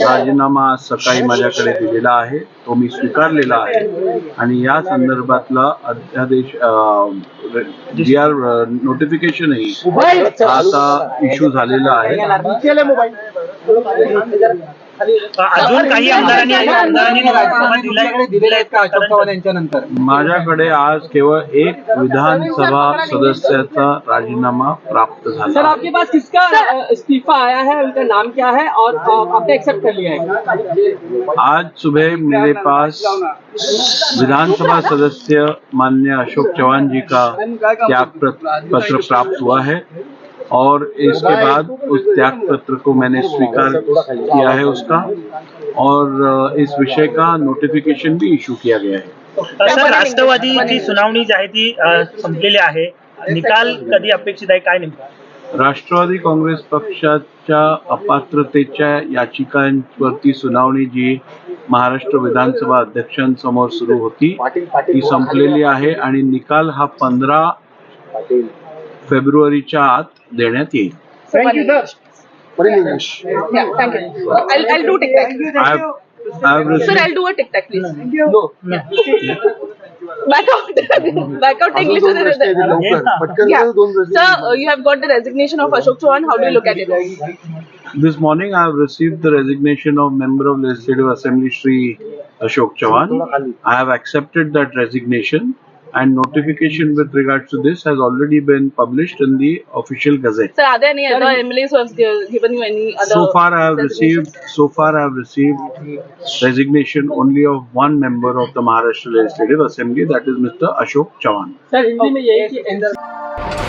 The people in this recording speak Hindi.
राजीनामा आज सकाळी माझ्याकडे दिलेला आहे. तो मी स्वीकारलेला आहे. आणि या संदर्भातला अध्यादेश जी आर नोटिफिकेशनही आता इश्यू झालेला आहे. अजून काही आमदारांनी आमदारांनी राजीनामा दिलाय दिलेले आहेत का अशोक चव्हाण यांच्या माझ्याकडे आज केवळ एक विधानसभा सदस्याचा राजीनामा प्राप्त सर आपके पास किसका इस्तीफा आया है उनका नाम क्या है और आपने एक्सेप्ट कर लिया है? आज सुबह मेरे पास विधानसभा सदस्य माननीय अशोक चौहान जी का त्याग पत्र पत्र प्राप्त हुआ है। और इसके बाद उस त्याग पत्र को मैंने स्वीकार किया है उसका। और इस विषय का नोटिफिकेशन भी इशू किया गया है। सर राष्ट्रवादीची सुनावणी जी आहे ती अ, संपलेली आहे. निकाल कधी अपेक्षित आहे? काय नेमकं? राष्ट्रवादी काँग्रेस पक्षाच्या अपात्रतेच्या याचिकांवरती सुनावणी जी महाराष्ट्र विधानसभा अध्यक्षांसमोर सुरू होती ती संपलेली आहे आणि निकाल हा पंधरा फेब्रुवारीच्या आत देण्यात येईल Yeah, thank you. I'll, I'll do tic tac. I have, I have Sir, received, I'll do a tic tac, please. Back out. Back out English. is it? Yeah. Sir, uh, you have got the resignation of Ashok Chauhan. How do you look at it? this morning I have received the resignation of member of Legislative Assembly Shri Ashok Chavan. I have accepted that resignation and notification with regards to this has already been published in the official gazette. Sir, are there any other MLAs who have gi- given you any other? So far I have resignations? received, so far I have received resignation only of one member of the Maharashtra Legislative Assembly that is Mr. Ashok Chavan. Sir Hindi में यही कि